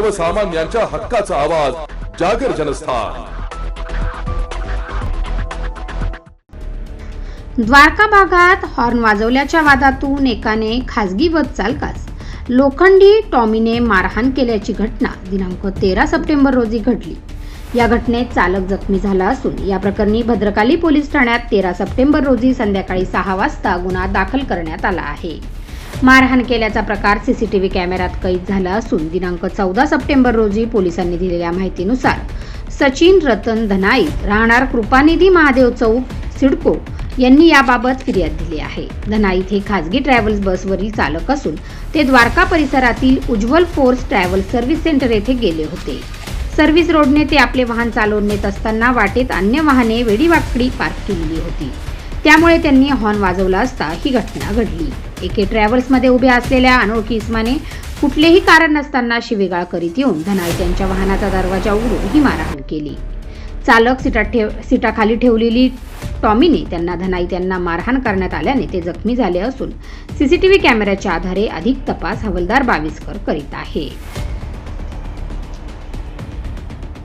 सर्वसामान्यांच्या हक्काचा आवाज जागर जनस्थान. द्वारका भागात हॉर्न वाजवल्याच्या वादातून एकाने खासगी बस चालकास लोखंडी टॉमीने मारहाण केल्याची घटना दिनांक तेरा सप्टेंबर रोजी घडली. या घटनेत चालक जखमी झाला असून या प्रकरणी भद्रकाली पोलीस ठाण्यात तेरा सप्टेंबर रोजी संध्याकाळी सहा वाजता गुन्हा दाखल करण्यात आला आहे. मारहाण केल्याचा प्रकार सीसीटीव्ही कॅमेऱ्यात कैद झाला असून दिनांक चौदा सप्टेंबर रोजी पोलिसांनी दिलेल्या माहितीनुसार सचिन रतन धनाईत राहणार कृपानिधी महादेव चौक सिडको यांनी याबाबत फिर्याद दिली आहे. धनाईत हे खासगी ट्रॅव्हल्स बसवरील चालक असून ते द्वारका परिसरातील Ujjwal force travel service centre येथे गेले होते. सर्व्हिस रोडने ते आपले वाहन चालवून नेत असताना वाटेत अन्य वाहने वेडीवाकडी पार्क केलेली होती. त्यामुळे त्यांनी हॉर्न वाजवला असता ही घटना घडली. एके ट्रॅव्हल्समध्ये उभ्या असलेल्या अनोळखी इस्माने कुठलेही कारण नसताना शिवेगाळ करीत येऊन धनाईत यांच्या वाहनाचा दरवाजा उघडून ही मारहाण केली. चालक सीटात ठेव सीटाखाली ठेवलेली टॉमीने त्यांना धनाईत यांना मारहाण करण्यात आल्याने ते जखमी झाले असून सीसीटीव्ही कॅमेऱ्याच्या आधारे अधिक तपास हवलदार बाविस्कर करीत आहे.